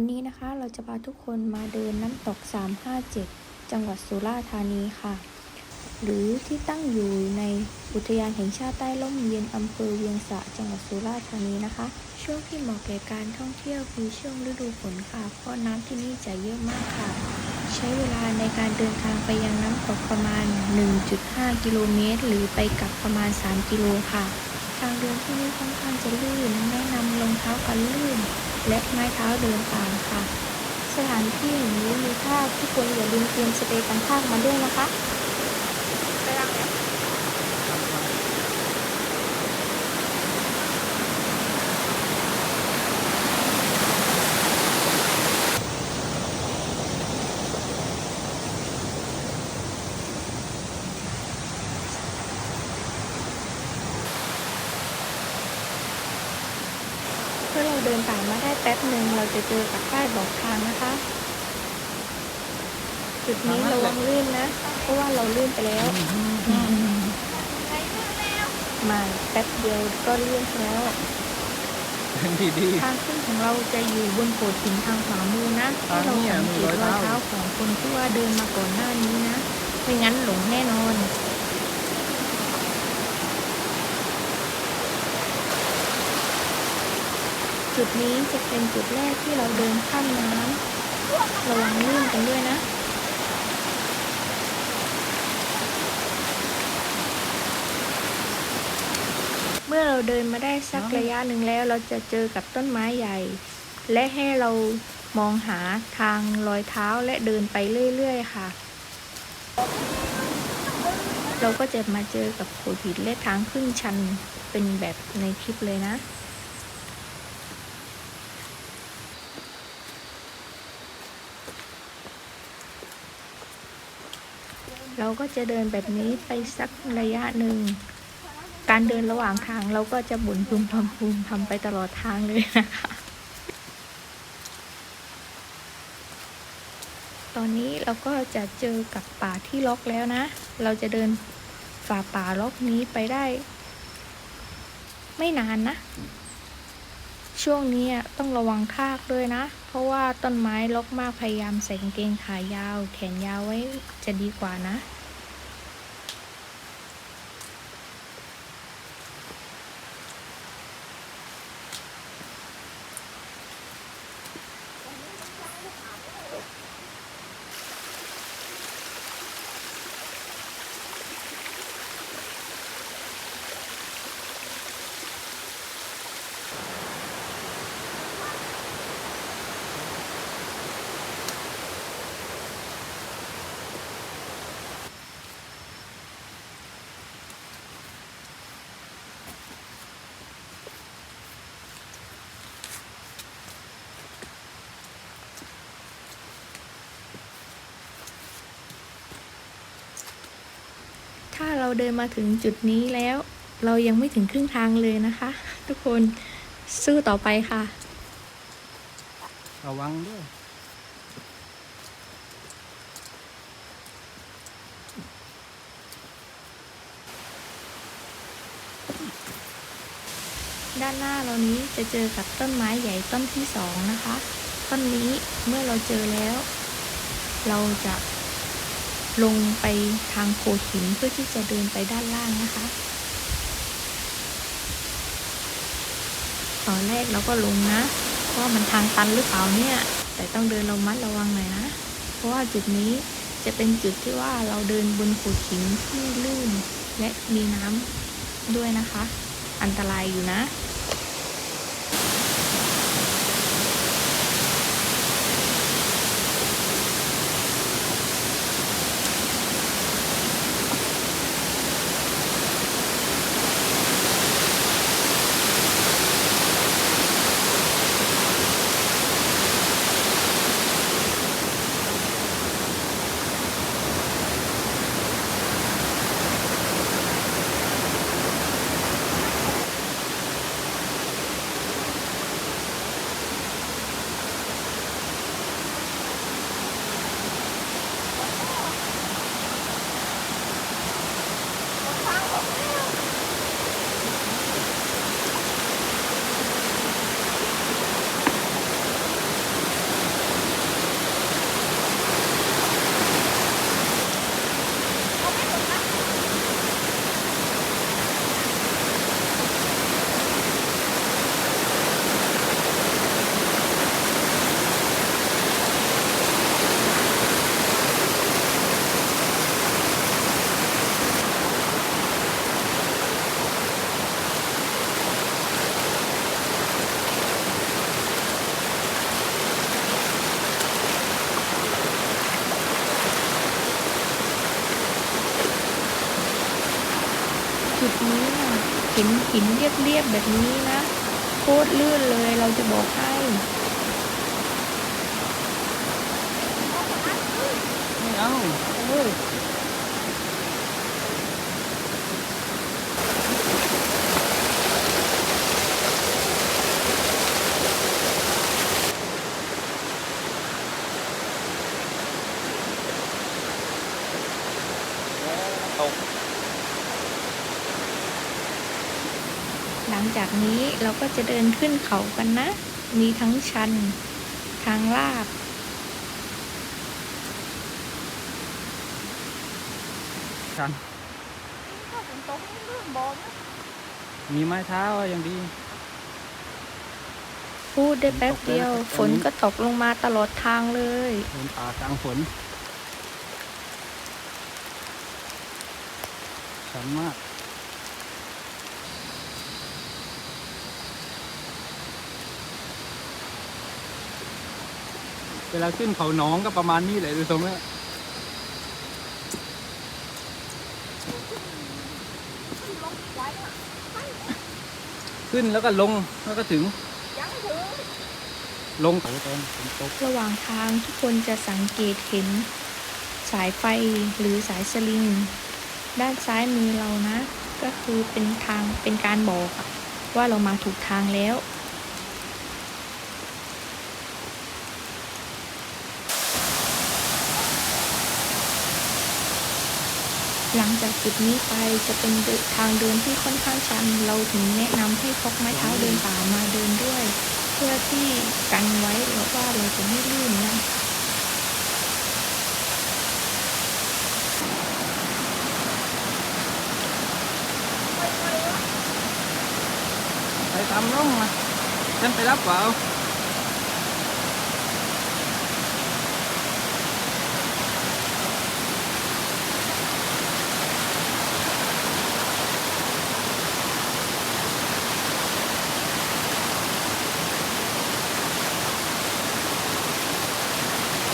วันนี้นะคะเราจะพาทุกคนมาเดินน้ำตก 357 จังหวัดสุราษฎร์ธานีค่ะ หรือที่ตั้งอยู่ในอุทยานแห่งชาติใต้ร่มเย็นอำเภอเวียงสะจังหวัดสุราษฎร์ธานีนะคะ ช่วงที่เหมาะแก่การท่องเที่ยวคือช่วงฤดูฝนค่ะ เพราะน้ำที่นี่จะเยอะมากค่ะ ใช้เวลาในการเดินทางไปยังน้ำตกประมาณ 1.5 กิโลเมตร หรือไปกลับประมาณ 3 กิโลค่ะ ทางเดินที่นี่ค่อนข้างจะลื่น แนะนำรองเท้ากันลื่น และไม้เท้าเดินตามค่ะ สถานที่แห่งนี้มีภาพทุกคนอย่าลืมเตรียมสเปรย์กันภาคมาด้วยนะคะ เมื่อเราเดินผ่านมาได้แป๊บหนึ่งเราจะเจอกับป้ายบอกทางนะคะ จุดนี้ระวังลื่นนะ เพราะว่าเราลื่นไปแล้ว มาแป๊บเดียวก็เลื่อนไปแล้วดีดีทางขึ้นของเราจะอยู่บนโขดหินทางขวามือนะให้เราสังเกตรอยเท้าของคนที่ว่าเดินมาก่อนหน้านี้นะไม่งั้นหลงแน่นอน จุดนี้จะเป็นจุดแรกที่เราเดินข้ามน้ำระวังลื่นกันด้วยนะ เมื่อเราเดินมาได้สักระยะหนึ่งแล้วเราจะเจอกับต้นไม้ใหญ่ และให้เรามองหาทางรอยเท้าและเดินไปเรื่อยๆ ค่ะ เราก็จะมาเจอกับโขดหินและทางขึ้นชันเป็นแบบในคลิปเลยนะ เราก็จะเดินแบบนี้ไปสักระยะหนึ่ง การเดินระหว่างทางเราก็จะบุนพึมพำพึมพำไปตลอดทางเลยนะคะ ตอนนี้เราก็จะเจอกับป่าที่ล็อกแล้วนะ เราจะเดินฝ่าป่าล็อกนี้ไปได้ ไม่นานนะ ช่วงนี้ต้องระวังทากด้วยนะ เพราะว่าต้นไม้ลกมากพยายามใส่กางเกงขายาว แขนยาวไว้จะดีกว่านะ เราเดินมาถึงจุดนี้แล้ว เรายังไม่ถึงครึ่งทางเลยนะคะ ทุกคนสู้ต่อไปค่ะ ระวังด้วยด้านหน้าเรานี้จะเจอกับต้นไม้ใหญ่ต้นที่สองนะคะ ต้นนี้เมื่อเราเจอแล้ว เราจะ ลงไปทางโขดหินเพื่อที่จะเดินไปด้านล่างนะคะ ตอนแรกเราก็ลงนะว่ามันทางตันหรือเปล่าเนี่ย แต่ต้องเดินระมัดระวังหน่อยนะ เพราะว่าจุดนี้จะเป็นจุดที่ว่าเราเดินบนโขดหินที่ลื่นและมีน้ำด้วยนะคะ อันตรายอยู่นะ ห็นหินเรียบๆแบบนี้นะโคตรลื่นเลยเราจะบอกให้ไม่เอา หลังจากนี้เราก็จะเดินขึ้นเขากันนะ มีทั้งชัน ทางลาบชันมีไม้เท้ายังดี พูดได้แป๊บเดียว ฝนก็ตกลงมาตลอดทางเลยเดินป่ากลางฝนชันมาก เวลาขึ้นเขาหน้องก็ประมาณนี้แหละดูทรงแล้วขึ้นแล้วก็ลงแล้วก็ถึง ลงเขาตอนฝนตกระหว่างทางทุกคนจะสังเกตเห็น สายไฟหรือสายสลิง ด้านซ้ายมือเรานะ ก็คือเป็นทางเป็นการบอกว่าเรามาถูกทางแล้ว หลังจากจุดนี้ไปจะเป็นทางเดินที่ค่อนข้างชัน เราถึงแนะนำให้พกไม้เท้าเดินป่ามาเดินด้วย เพื่อที่กันไว้ว่าเราจะไม่ลื่นนะไปทำร่องมาฉันไปรับเปล่า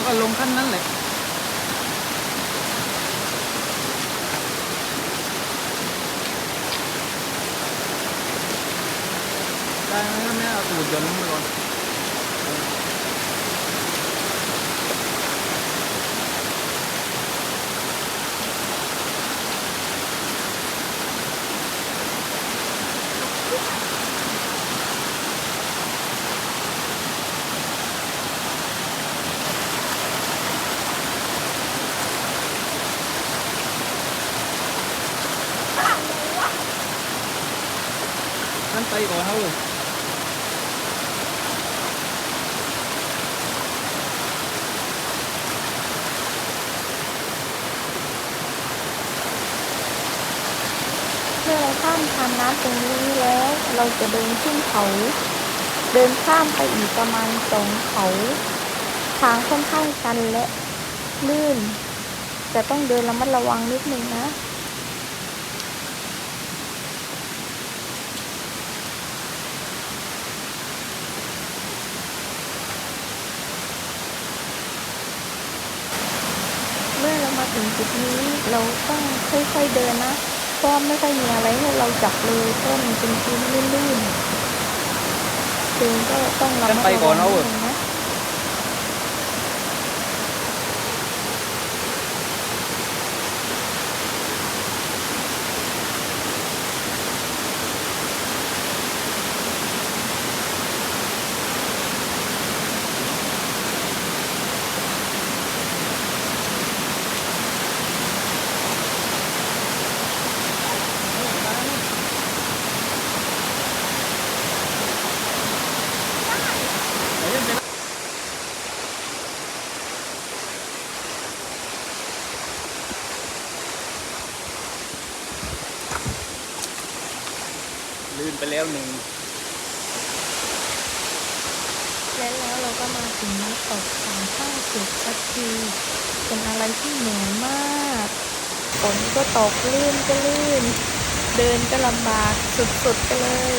แล้วก็ลงขั้นนั้นแหละได้ไหมถ้าไม่เอาตูดยนต์ลงไปก่อนเขาเลย เมื่ อเราข้ามทางน้ำตรงนี้แล้ว เราจะเดินขึ้นเขา เดินข้ามไปอีกประมาณสองเขา ทางค่อนข้างชันและลื่น จะต้องเดินระมัดระวังนิดนึงนะเมื่อเรามาถึงจุดนี้เราต้องค่อยๆเดินนะ ก็ไม่ค่อยมีอะไรให้เราจับเลยต้นเป็นพื้นลื่นๆเดินก็ต้องระมัดระวังนิดนึงนะ ลื่นไปแล้วหนึ่งและแล้วเราก็มาถึงน้ำตกสามข้าสุดสักทีเป็นอะไรที่เหนื่อยมากฝนก็ตกลื่นก็ลื่น เดินก็ลำบากสุดๆไปเลย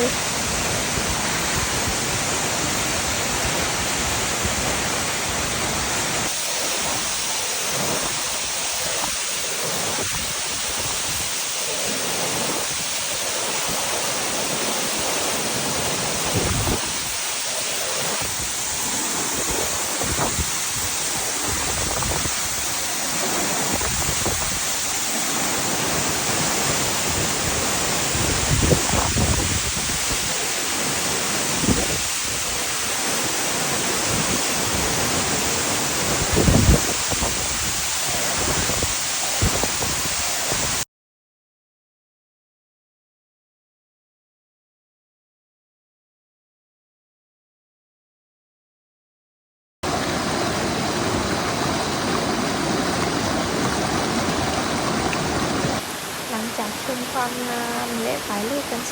ความงามและถ่ายรูปกัน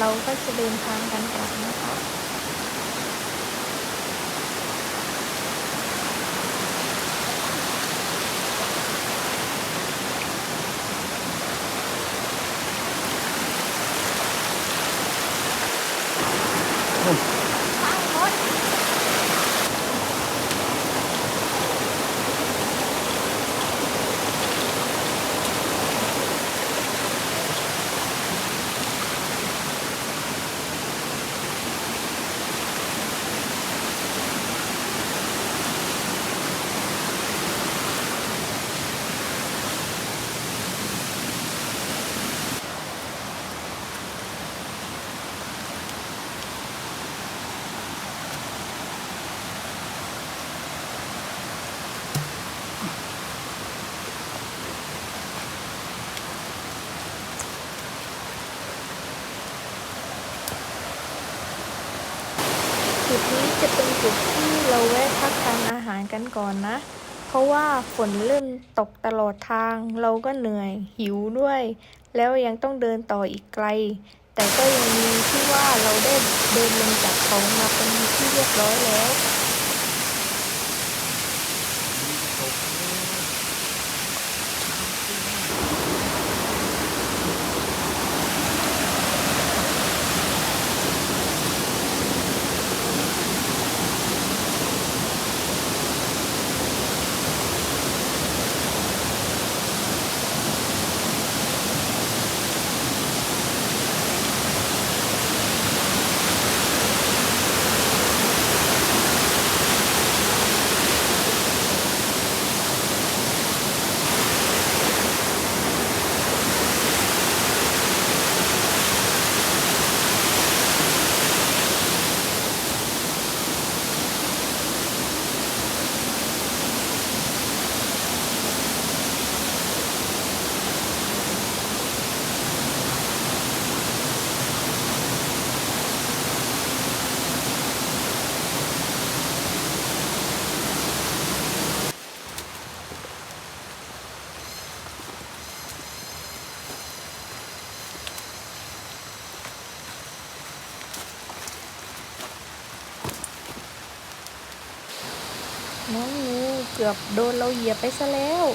เราก็จะเดินทางกันกลับนะคะ จุดนี้จะเป็นจุดที่เราแวะพักทานอาหารกันก่อนนะ เพราะว่าฝนเริ่มตกตลอดทาง เราก็เหนื่อยหิวด้วย แล้วยังต้องเดินต่ออีกไกล แต่ก็ยังมีที่ว่าเราได้เดินลงจากเขามาเป็นที่เรียบร้อยแล้ว น้องงูเกือบโดนเราเหยียบไปซะแล้ว